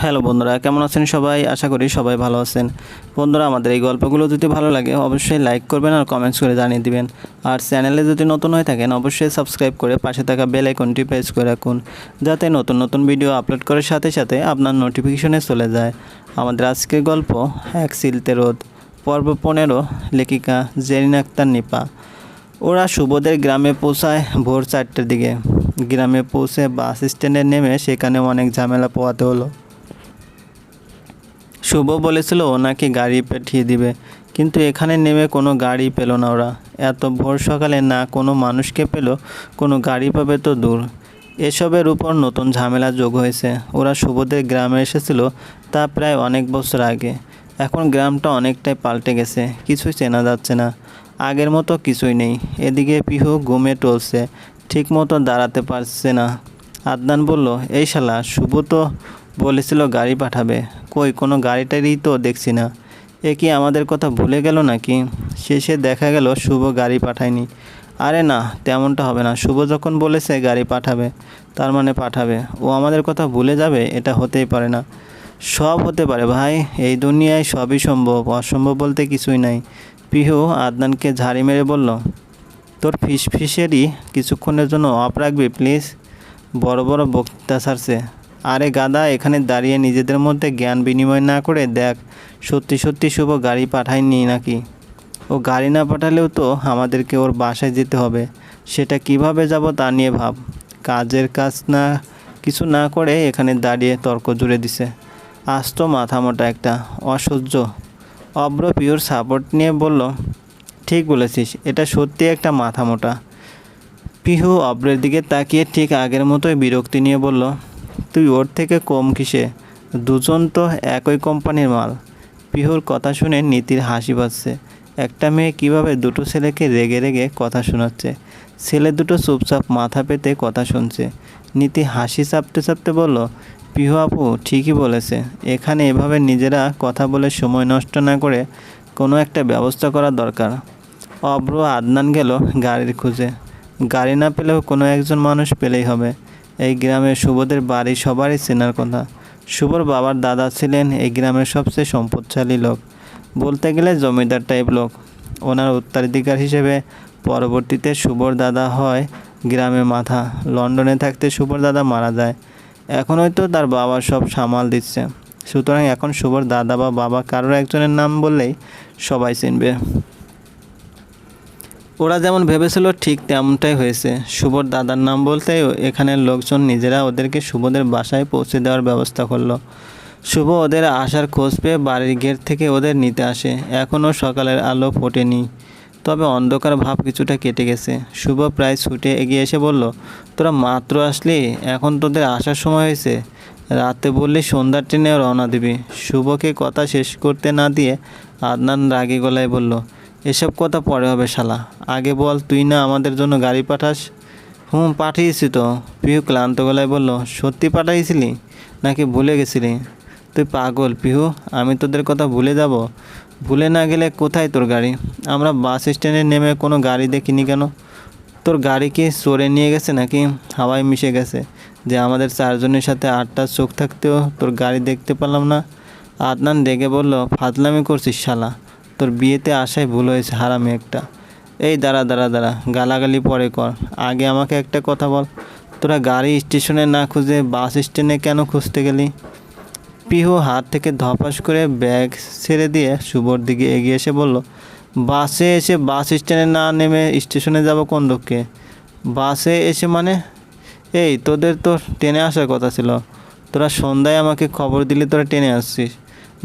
Hello বন্ধুরা, কেমন আছেন সবাই? আশা করি সবাই ভালো আছেন। বন্ধুরা, আমাদের এই গল্পগুলো যদি ভালো লাগে, অবশ্যই লাইক করবেন আর কমেন্টস করে জানিয়ে দিবেন। আর চ্যানেলে যদি নতুন হয়ে থাকেন, অবশ্যই সাবস্ক্রাইব করে পাশে থাকা বেল আইকনটি প্রেস করে রাখুন, যাতে নতুন নতুন ভিডিও আপলোড করার সাথে সাথে আপনার নোটিফিকেশনে চলে যায়। আমাদের আজকের গল্প, এক সিলতে রোদ, পর্ব পনেরো, লেখিকা জেরিন আক্তার নিপা। ওরা সুবোধের গ্রামে পৌঁছায় ভোর চারটের দিকে। গ্রামে পৌঁছে বাস স্ট্যান্ডে নেমে সেখানে অনেক ঝামেলা পোয়াতে হলো। শুভ বলেছিল ওনাকে গাড়ি পাঠিয়ে দিবে। কিন্তু এখানে নেমে কোনো গাড়ি পেল না ওরা। এত ভোর সকালে না কোনো মানুষকে পেল, কোনো গাড়ি পাবে তো দূর। এসবের উপর নতুন ঝামেলা যোগ হয়েছে। ওরা শুভদের গ্রামে এসেছিল তা প্রায় অনেক বছর আগে। এখন গ্রামটা অনেকটাই পাল্টে গেছে, কিছুই চেনা যাচ্ছে না। আগের মতো কিছুই নেই। এদিকে পিহু ঘুমে টলছে ঠিক মতো দাঁড়াতে পারছে না। আদনান বলল, এই শালা, শুভ তো বলেছিল, গাড়ি পাঠাবে। কই, কোনো গাড়িটারই তো দেখছি না। এ কি আমাদের কথা ভুলে গেল নাকি? শেষে দেখা গেল, শুভ গাড়ি পাঠায়নি। আরে না, তেমনটা হবে না। শুভ যখন বলেছে, গাড়ি পাঠাবে, তার মানে পাঠাবে। ও আমাদের কথা ভুলে যাবে, এটা হতেই পারে না। সব হতে পারে ভাই, এই দুনিয়ায় সবই সম্ভব, অসম্ভব বলতে কিছুই নাই। পিহু আদনানকে ঝাড়ি মেরে বলল, তোর ফিস ফিসেরই কিছুক্ষণের জন্য অফ রাখবি, প্লিজ? বড় বড় বক্তৃতা ছাড়ছে আরে গাদা, এখানে দাঁড়িয়ে নিজেদের মধ্যে জ্ঞান বিনিময় না করে দেখ, সত্যি সত্যি শুভ গাড়ি পাঠায়নি নাকি? ও গাড়ি না পাঠালেও তো আমাদেরকে ওর বাসায় যেতে হবে। সেটা কীভাবে যাব তা নিয়ে ভাব। কাজের কাজ না, কিছু না করে এখানে দাঁড়িয়ে তর্ক জুড়ে দিছে। আস্ত মাথা মোটা একটা, অসহ্য। অব্র পিওর সাপোর্ট নিয়ে বলল, ঠিক বলেছিস, এটা সত্যি একটা মাথা মোটা। পিহু অব্রের দিকে তাকিয়ে ঠিক আগের মতোই বিরক্তি নিয়ে বলল তুই ওর থেকে কম কিসে? দুজন তো একই কোম্পানির মাল। পিহুর কথা শুনে নীতির হাসি পাচ্ছে একটা মেয়ে কীভাবে দুটো ছেলেকে রেগে রেগে কথা শোনাচ্ছে? ছেলে দুটো চুপচাপ মাথা পেতে কথা শুনছে। নীতি হাসি চাপতে চাপতে বলল, পিহু আপু, ঠিকই বলেছে। এখানে এভাবে নিজেরা কথা বলে সময় নষ্ট না করে কোনো একটা ব্যবস্থা করা দরকার। অব্র আদনান গেল গাড়ির খুঁজে। গাড়ি না পেলেও কোনো একজন মানুষ পেলেই হবে। এই গ্রামে শুভদের বাড়ি সবারই চেনার কথা। শুভর বাবার দাদা ছিলেন এই গ্রামের সবচেয়ে সম্পদশালী লোক। বলতে গেলে জমিদার টাইপ লোক। ওনার উত্তরাধিকার হিসেবে পরবর্তীতে শুভর দাদা হয় গ্রামে মাথা। লন্ডনে থাকতে শুভর দাদা মারা যায়। এখন হয়তো তার বাবা সব সামাল দিচ্ছে। সুতরাং এখন শুভর দাদা বা বাবা কারোর একজনের নাম বললেই সবাই চিনবে। ওরা যেমন ভেবেছিল ঠিক তেমনটাই হয়েছে। শুভর দাদার নাম বলতেই এখানের লোকজন নিজেরা ওদেরকে শুভদের বাসায় পৌঁছে দেওয়ার ব্যবস্থা করল। শুভ ওদের আসার খোঁজ পেয়ে বাড়ির গেট থেকে ওদের নিতে আসে। এখনও সকালের আলো ফোটেনি। তবে অন্ধকার ভাব কিছুটা কেটে গেছে। শুভ প্রায় ছুটে এগিয়ে এসে বলল, তোরা মাত্র আসলি? এখন তোদের আসার সময় হয়েছে। রাতে বললি সন্ধ্যার ট্রেনে রওনা দিবি। শুভকে কথা শেষ করতে না দিয়ে আদনান রাগে গলায় বলল এসব কথা পরে হবে শালা। আগে বল, তুই না আমাদের জন্য গাড়ি পাঠাস? হুম, পাঠিয়েছি তো। পিহু ক্লান্ত গলায় বলল, সত্যি পাঠাইছিলি? নাকি ভুলে গেছিলি? তুই পাগল, পিহু। আমি তোদের কথা ভুলে যাব। ভুলে না গেলে কোথায় তোর গাড়ি? আমরা বাস স্ট্যান্ডে নেমে কোনো গাড়ি দেখিনি কেন? তোর গাড়ি কি চড়ে নিয়ে গেছে নাকি? হাওয়ায় মিশে গেছে। যে আমাদের চারজনের সাথে আটটা চোখ থাকতেও তোর গাড়ি দেখতে পেলাম না। আদনান ডেকে বলল, ফাজলামি করছিস শালা। তোর বিয়েতে আসায় ভুল হয়েছে, হারামি একটা। এই দাঁড়া দাঁড়া দাঁড়া, গালাগালি পরে কর। আগে আমাকে একটা কথা বল, তোরা গাড়ি স্টেশনে না খুঁজে বাস স্ট্যান্ডে কেন খুঁজতে গেলি? পিহু হাত থেকে ধপাস করে ব্যাগ ছেড়ে দিয়ে শুভর দিকে এগিয়ে এসে বলল, বাসে এসে বাস স্ট্যান্ডে না নেমে স্টেশনে যাব কোন দুঃখে? বাসে এসে মানে? এই, তোদের তো ট্রেনে আসার কথা ছিল। তোরা সন্ধ্যায় আমাকে খবর দিলে, তোরা ট্রেনে আসছিস।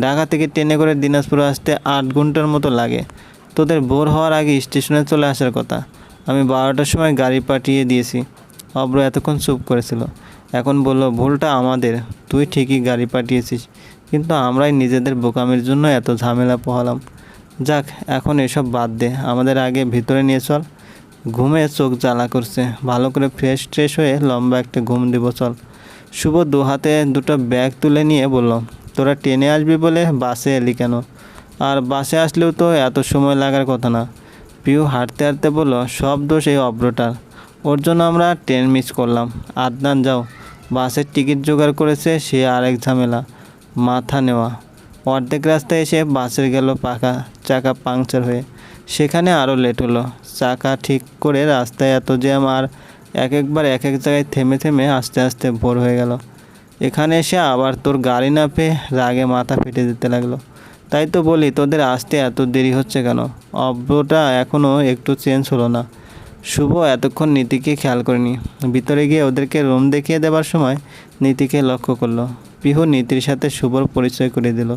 ঢাকা থেকে ট্রেনে করে দিনাজপুর আসতে আট ঘণ্টার মতো লাগে। তোদের ভোর হওয়ার আগে স্টেশনে চলে আসার কথা। আমি বারোটার সময় গাড়ি পাঠিয়ে দিয়েছি। অব্র এতক্ষণ চুপ করেছিল। এখন বলল, ভুলটা আমাদের। তুই ঠিকই গাড়ি পাঠিয়েছিস। কিন্তু আমরাই নিজেদের বোকামির জন্য এত ঝামেলা পোহালাম। যাক, এখন এসব বাদ দে। আমাদের আগে ভিতরে নিয়ে চল। ঘুমে চোখ জ্বালা করছে। ভালো করে ফ্রেশ ট্রেশ হয়ে লম্বা একটা ঘুম দিব চল। শুভ দু হাতে দুটো ব্যাগ তুলে নিয়ে বলল তোরা ট্রেনে আসবি বলে বাসে এলি কেন? আর বাসে আসলেও তো এত সময় লাগার কথা না। পিউ হাঁটতে হাঁটতে বলল, সব দোষ এই অব্রটার। ওর জন্য আমরা ট্রেন মিস করলাম। আদনান, যাও। বাসের টিকিট জোগাড় করেছে সে আরেক ঝামেলা। মাথা নেওয়া। অর্ধেক রাস্তায় এসে বাসের গেল পাকা চাকা পাংচার হয়ে। সেখানে আরও লেট হলো। চাকা ঠিক করে রাস্তায় এত জ্যাম আর এক একবার এক এক জায়গায় থেমে থেমে আস্তে আস্তে ভোর হয়ে গেল। এখানে এসে আবার তোর গাড়ি না পেয়ে রাগে মাথা ফেটে দিতে লাগল। তাই তো বলি, তোদের আসতে এত দেরি হচ্ছে কেন? অব্রটা এখনও একটু চেঞ্জ হলো না। শুভ এতক্ষণ নীতিকে খেয়াল করেনি। ভিতরে গিয়ে ওদেরকে রুম দেখিয়ে দেবার সময় নীতিকে লক্ষ্য করল। পিহু নীতির সাথে শুভর পরিচয় করে দিল।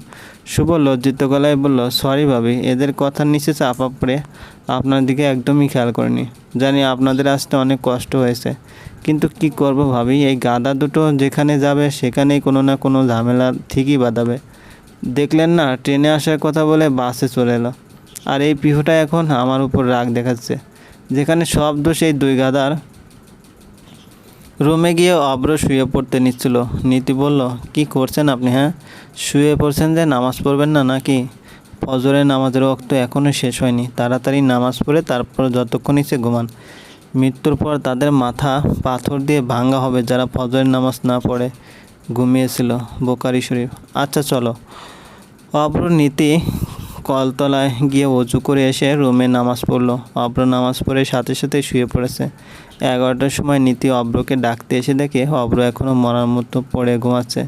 শুভ লজ্জিত গলায় বলল, সরি ভাবি, এদের কথার নিচে চাপা পড়ে আপনার দিকে একদমই খেয়াল করিনি। জানি আপনাদের আসতে অনেক কষ্ট হয়েছে। কিন্তু কি করব ভাবি? এই গাদা দুটো যেখানে যাবে, সেখানেই কোনো না কোনো ঝামেলা ঠিকই বাঁধাবে। দেখলেন না, ট্রেনে আসার কথা বলে বাসে চলে এলো। আর এই পিহুটা এখন আমার উপর রাগ দেখাচ্ছে। যেখানে সব দোষ এই দুই গাদার রুমে গিয়ে অব্র শুয়ে পড়তে নিচ্ছিল। নীতি বলল, কি করছেন আপনি হ্যাঁ? শুয়ে পড়ছেন যে নামাজ পড়বেন না নাকি? ফজরের নামাজের রক্ত এখনও শেষ হয়নি। তাড়াতাড়ি নামাজ পড়ে তারপর যতক্ষণ ইচ্ছে ঘুমান। মৃত্যুর পর তাদের মাথা পাথর দিয়ে ভাঙ্গা হবে যারা ফজরের নামাজ না পড়ে ঘুমিয়েছিল বোকারি শরীফ। আচ্ছা চলো। অব্র নীতি কলতলায় গিয়ে উঁচু করে এসে রুমে নামাজ পড়ল। অব্র নামাজ পড়ে সাথে সাথে শুয়ে পড়েছে। এগারোটার সময় নীতি অব্রকে ডাকতে এসে দেখে অব্র এখনও মরার মতো পড়ে ঘুমাচ্ছে।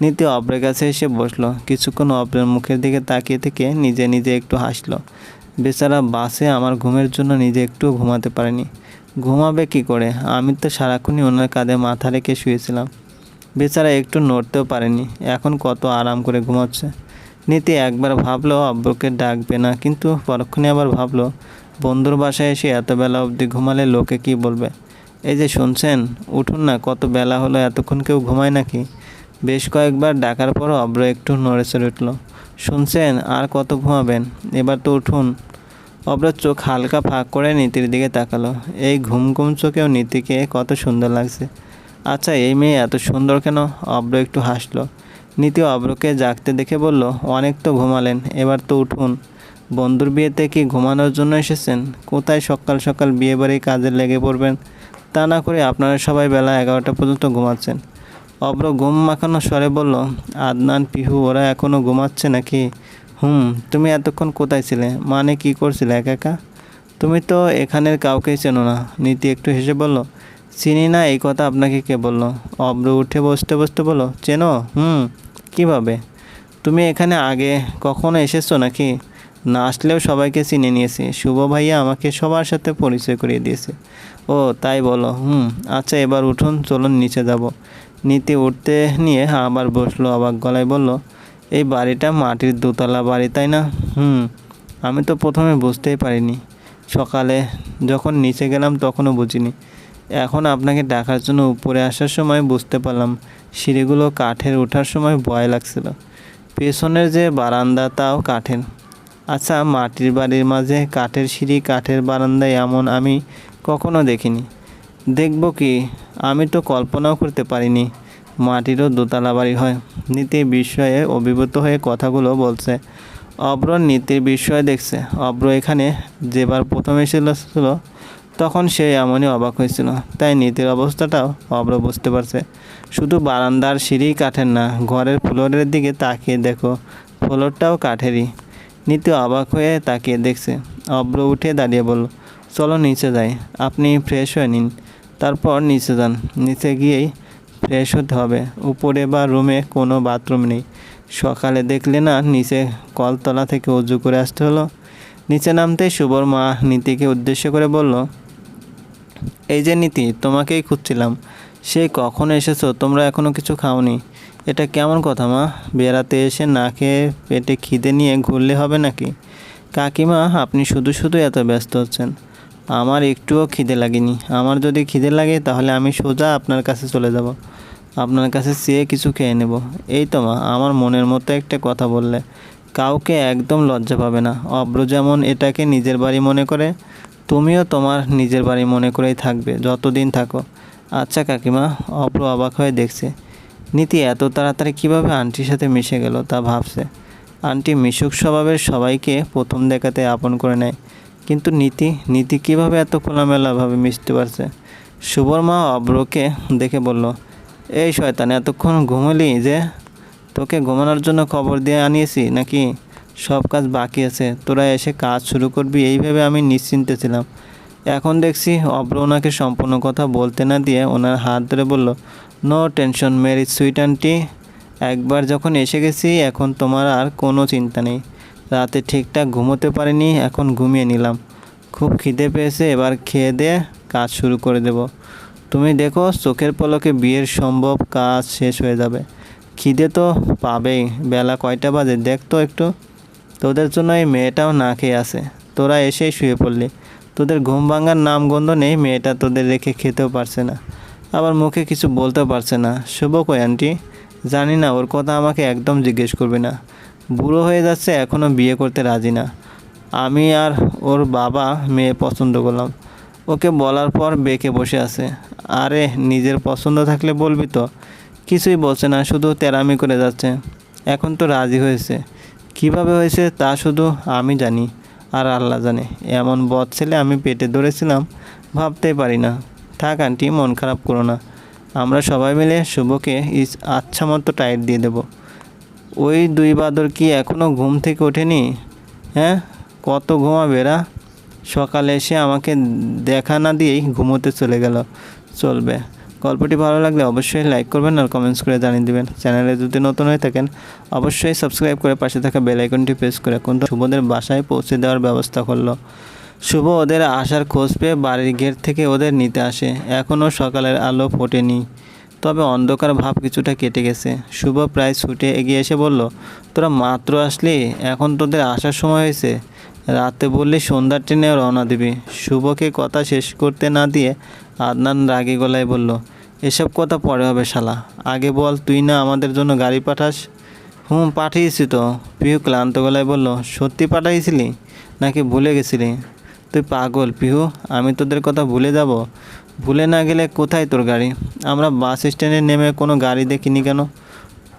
নীতি অব্রের কাছে এসে বসল। কিছুক্ষণ অব্রের মুখের দিকে তাকিয়ে থেকে নিজে নিজে একটু হাসলো। বেচারা বাসে আমার ঘুমের জন্য নিজে একটু ঘুমাতে পারেনি। ঘুমাবে কি করে? আমি তো সারাক্ষণই ওনার কাঁধে মাথা রেখে শুয়েছিলাম। বেচারা একটু নড়তেও পারেনি। এখন কত আরাম করে ঘুমাচ্ছে। নীতি একবার ভাবলো অব্বকে ডাকবে না, কিন্তু পরক্ষণে আবার ভাবলো, বন্ধুর বাসায় এসে এত বেলা অবধি ঘুমালে লোকে কি বলবে? এই যে শুনছেন, উঠুন না, কত বেলা হলো, এতক্ষণ কেউ ঘুমায় নাকি? বেশ কয়েকবার ডাকার পরও অব্র একটু নড়ে চড়ে উঠল। শুনছেন, আর কত ঘুমাবেন? এবার তো উঠুন। অব্র চোখ হালকা ফাঁক করে নীতির দিকে তাকালো। এই ঘুম ঘুম চোখেও নীতিকে কত সুন্দর লাগছে। আচ্ছা এই মেয়ে এত সুন্দর কেন? অব্র একটু হাসলো। নীতি অব্রকে জাগতে দেখে বলল, অনেক তো ঘুমালেন, এবার তো উঠুন। বন্ধুর বিয়েতে কি ঘুমানোর জন্য এসেছেন? কোথায় সকাল সকাল বিয়ে বাড়ি কাজে লেগে পড়বেন? তা না করে আপনারা সবাই বেলা এগারোটা পর্যন্ত ঘুমাচ্ছেন। অব্র ঘুম মাখানো স্বরে বলল, আদনান, পিহু, ওরা এখনও ঘুমাচ্ছে নাকি? হুম, তুমি এতক্ষণ কোথায় ছিলে? মানে কি করছিলে একা একা? তুমি তো এখানের কাউকেই চেনো না। নীতি একটু হেসে বলল, চিনি না, এই কথা আপনাকে কে বলল? অব্র উঠে বসতে বসতে বলো চেনো? হুম, কীভাবে? তুমি এখানে আগে কখনো এসেছ নাকি? না আসলেও সবাইকে চিনে নিয়েছি। শুভ ভাইয়া আমাকে সবার সাথে পরিচয় করিয়ে দিয়েছে। ও, তাই বলো। হুম আচ্ছা এবার উঠুন, চলুন, নিচে যাব। নিতে উঠতে নিয়ে আবার বসল, অবাক গলায় বলল এই বাড়িটা মাটির দোতলা বাড়ি, তাই না? হুম, আমি তো প্রথমে বুঝতেই পারিনি। সকালে যখন নিচে গেলাম তখনও বুঝিনি। এখন আপনাকে ডাকার জন্য উপরে আসার সময় বুঝতে পারলাম, সিঁড়িগুলো কাঠের ওঠার সময় ভয় লাগছিল। পেছনের যে বারান্দা তাও কাঠের। আচ্ছা মাটির বাড়ির মাঝে কাঠের সিঁড়ি, কাঠের বারান্দায় এমন আমি কখনো দেখিনি। দেখব কি? আমি তো কল্পনাও করতে পারিনি। মাটিরও দোতলা বাড়ি হয়। নীতি বিস্ময়ে অভিভূত হয়ে কথাগুলো বলছে। অব্র নীতির বিস্ময় দেখছে। অব্র এখানে যেবার প্রথম এসেছিল তখন সে এমনই অবাক হয়েছিল। তাই নীতির অবস্থাটাও অব্র বুঝতে পারছে। শুধু বারান্দার সিঁড়ি কাঠের না, ঘরের ফ্লোরের দিকে তাকিয়ে দেখো, ফ্লোরটাও কাঠেরই। নীতি অবাক হয়ে তাকিয়ে দেখছে। অব্র উঠে দাঁড়িয়ে বলল, চলো নিচে যাই। আপনি ফ্রেশ হয়ে নিন। তারপর নিচে যান। নিচে গিয়েই ফ্রেশ হতে হবে। উপরে বা রুমে কোনো বাথরুম নেই। সকালে দেখলে না, নিচে কলতলা থেকে উজু করে আসতে হলো। নিচে নামতেই শুভর মা নীতিকে উদ্দেশ্য করে বলল, এই যে নীতি, তোমাকেই খুঁজছিলাম। সে কখন এসেছ? তোমরা এখনও কিছু খাওনি। এটা কেমন কথা মা? বেড়াতে এসে না খেয়ে পেটে খিদে নিয়ে ঘুরলে হবে নাকি? কাকিমা, আপনি শুধু শুধু এত ব্যস্ত হচ্ছেন। আমার একটুও খিদে লাগেনি। আমার যদি খিদে লাগে, তাহলে আমি সোজা আপনার কাছে চলে যাব। আপনার কাছে চেয়ে কিছু খেয়ে নেব। এই তো মা, আমার মনের মতো একটা কথা বললে। কাউকে একদম লজ্জা পাবে না। অব্র যেমন এটাকে নিজের বাড়ি মনে করে, তুমিও তোমার নিজের বাড়ি মনে করেই থাকবে, যতদিন থাকো। আচ্ছা কাকিমা, অব্র অবাক হয়ে দেখছে। নীতি, এত তাড়াতাড়ি কীভাবে আন্টির সাথে মিশে গেল তা ভাবছে। আন্টি মিশুক স্বভাবের সবাইকে প্রথম দেখাতে আপন করে নেয়। কিন্তু নীতি নীতি কীভাবে এত খোলামেলাভাবে মিশতে পারছে? শুভর মা অব্রকে দেখে বলল, এই শয়তান, এতক্ষণ ঘুমলি যে? তোকে ঘুমানোর জন্য খবর দিয়ে আনিয়েছি নাকি? সব কাজ বাকি আছে। তোরা এসে কাজ শুরু করবি। এইভাবে আমি নিশ্চিন্তে ছিলাম। এখন দেখছি অব্র ওনাকে সম্পূর্ণ কথা বলতে না দিয়ে ওনার হাত ধরে বলল, নো টেনশন, মেরি সুইট আন্টি। একবার যখন এসে গেছি, এখন তোমার আর কোনো চিন্তা নেই। রাতে ঠিকঠাক ঘুমোতে পারিনি, এখন ঘুমিয়ে নিলাম। খুব খিদে পেয়েছে, এবার খেয়ে দিয়ে কাজ শুরু করে দেব। তুমি দেখো, চোখের পলকে বিয়ের সম্ভব কাজ শেষ হয়ে যাবে। খিদে তো পাবেই, বেলা কয়টা বাজে দেখ তো একটু। তোদের জন্য এই মেয়েটাও না খেয়ে আছে। তোরা এসেই শুয়ে পড়লি। তোদের ঘুম ভাঙার নাম গন্ধ নেই, মেয়েটা তোদের রেখে খেতেও পারছে না। আবার মুখে কিছু বলতেও পারছে না। শুভ কই, আন্টি? জানি না, ওর কথা আমাকে একদম জিজ্ঞেস করবি না। বুড়ো হয়ে যাচ্ছে এখনও বিয়ে করতে রাজি না। আমি আর ওর বাবা মেয়ে পছন্দ করলাম। ওকে বলার পর বেঁকে বসে আছে। আরে, নিজের পছন্দ থাকলে বলবি তো? কিছুই বলছে না, শুধু তেরামি করে যাচ্ছে। এখন তো রাজি হয়েছে। কীভাবে হয়েছে তা শুধু আমি জানি আর আল্লাহ জানে। এমন বদ ছেলে আমি পেটে ধরেছিলাম, ভাবতেই পারি না। থাক আন্টি, মন খারাপ করো না। আমরা সবাই মিলে শুভকে আচ্ছা মতো টাইট দিয়ে দেবো। ওই দুই বাদর কি এখনও ঘুম থেকে ওঠেনি? হ্যাঁ? কত ঘুমাবে সকালে এসে আমাকে দেখা না দিয়েই ঘুমোতে চলে গেল। চলবে। গল্পটি ভালো লাগলে অবশ্যই লাইক করবেন আর কমেন্টস করে জানিয়ে দেবেন। চ্যানেলে যদি নতুন হয়ে থাকেন, অবশ্যই সাবস্ক্রাইব করে পাশে থাকা বেল আইকনটি প্রেস করে কিন্তু শুভদের বাসায় পৌঁছে দেওয়ার ব্যবস্থা করল। শুভ ওদের আসার খোঁজ পেয়ে বাড়ির গেট থেকে ওদের নিতে আসে। এখনও সকালের আলো ফোটেনি। তবে অন্ধকার ভাব কিছুটা কেটে গেছে। শুভ প্রায় ছুটে এগিয়ে এসে বলল, তোরা মাত্র আসলি? এখন তোদের আসার সময় হয়েছে। রাতে বললি সন্ধ্যার ট্রেনে রওনা দিবি। শুভকে কথা শেষ করতে না দিয়ে আদনান রাগে গলায় বলল, এসব কথা পরে হবে শালা। আগে বল, তুই না আমাদের জন্য গাড়ি পাঠাস? হুম, পাঠিয়েছি তো। পিহু ক্লান্ত গলায় বলল, সত্যি পাঠাইছিলি? নাকি ভুলে গেছিলি? তুই পাগল, পিহু। আমি তোদের কথা ভুলে যাব। ভুলে না গেলে কোথায় তোর গাড়ি? আমরা বাস স্ট্যান্ডে নেমে কোনো গাড়ি দেখিনি কেন?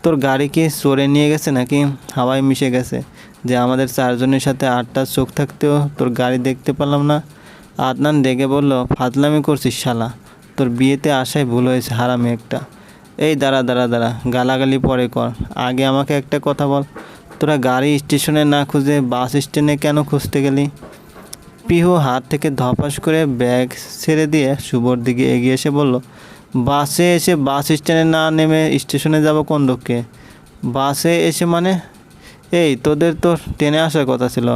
তোর গাড়ি কি চড়ে নিয়ে গেছে নাকি? হাওয়ায় মিশে গেছে। যে আমাদের চারজনের সাথে আটটা চোখ থাকতেও তোর গাড়ি দেখতে পেলাম না। আদনান ডেকে বলল, ফাজলামি করছিস শালা। তোর বিয়েতে আসায় ভুল হয়েছে, হারামি একটা। এই দাঁড়া দাঁড়া দাঁড়া, গালাগালি পরে কর। আগে আমাকে একটা কথা বল। তোরা গাড়ি স্টেশনে না খুঁজে বাস স্ট্যান্ডে কেন খুঁজতে গেলি? পিহু হাত থেকে ধপাস করে ব্যাগ ছেড়ে দিয়ে শুভর দিকে এগিয়ে এসে বলল, বাসে এসে বাস স্ট্যান্ডে না নেমে স্টেশনে যাব কোন দক্ষে বাসে এসে মানে? এই, তোদের তো ট্রেনে আসার কথা ছিল।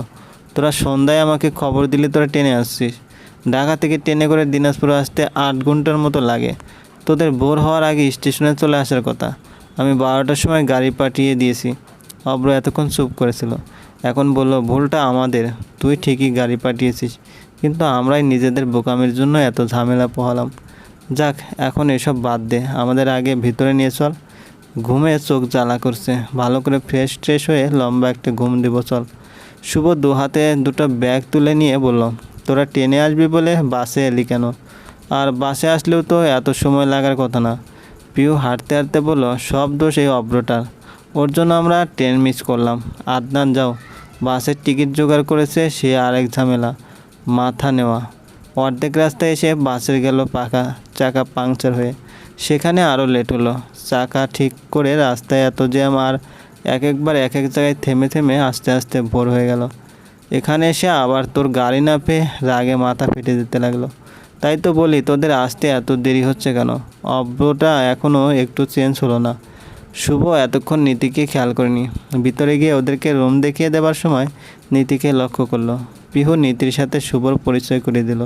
তোরা সন্ধ্যায় আমাকে খবর দিলে তোরা ট্রেনে আসছিস। ঢাকা থেকে ট্রেনে করে দিনাজপুর আসতে আট ঘণ্টার মতো লাগে। তোদের ভোর হওয়ার আগে স্টেশনে চলে আসার কথা। আমি বারোটার সময় গাড়ি পাঠিয়ে দিয়েছি। অব্র এতক্ষণ চুপ করেছিল। এখন বলল, ভুলটা আমাদের, তুই ঠিকই গাড়ি পাঠিয়েছিস, কিন্তু আমরাই নিজেদের বোকামির জন্য এত ঝামেলা পোহালাম। যাক, এখন এসব বাদ দে, আমাদের আগে ভিতরে নিয়ে চল। ঘুমে চোখ জ্বালা করছে, ভালো করে ফ্রেশ ট্রেশ হয়ে লম্বা একটা ঘুম দিব, চল। শুভ দু হাতে দুটো ব্যাগ তুলে নিয়ে বলল, তোরা ট্রেনে আসবি বলে বাসে এলি কেন? আর বাসে আসলেও তো এত সময় লাগার কথা না। পিউ হাঁটতে হাঁটতে বলল, সব দোষ এই অব্রটার, ওর জন্য আমরা ট্রেন মিস করলাম। আদনান, যাও। বাসের টিকিট জোগাড় করেছে সে আরেক ঝামেলা, মাথা নেওয়া। অর্ধেক রাস্তায় এসে বাসের গেল পাকা চাকা পাংচার হয়ে। সেখানে আরও লেট হলো। চাকা ঠিক করে রাস্তায় এত জ্যাম আর এক একবার এক এক জায়গায় থেমে থেমে আস্তে আস্তে ভোর হয়ে গেল। এখানে এসে আবার তোর গাড়ি না পেয়ে রাগে মাথা ফেটে যেতে লাগল। তাই তো বলি, তোদের আসতে এত দেরি হচ্ছে কেন? অব্রটা এখনও একটু চেঞ্জ হলো না। শুভ এতক্ষণ নীতিকে খেয়াল করেনি। ভিতরে গিয়ে ওদেরকে রুম দেখিয়ে দেবার সময় নীতিকে লক্ষ্য করল। পিহু নীতির সাথে শুভর পরিচয় করে দিল।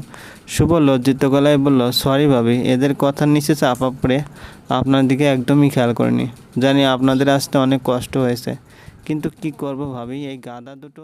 শুভ লজ্জিত গলায় বলল সরি ভাবি, এদের কথার নিচে চাপা পড়ে আপনার দিকে একদমই খেয়াল করেনি। জানি আপনাদের আসতে অনেক কষ্ট হয়েছে। কিন্তু কি করব ভাবি, এই গাদা দুটো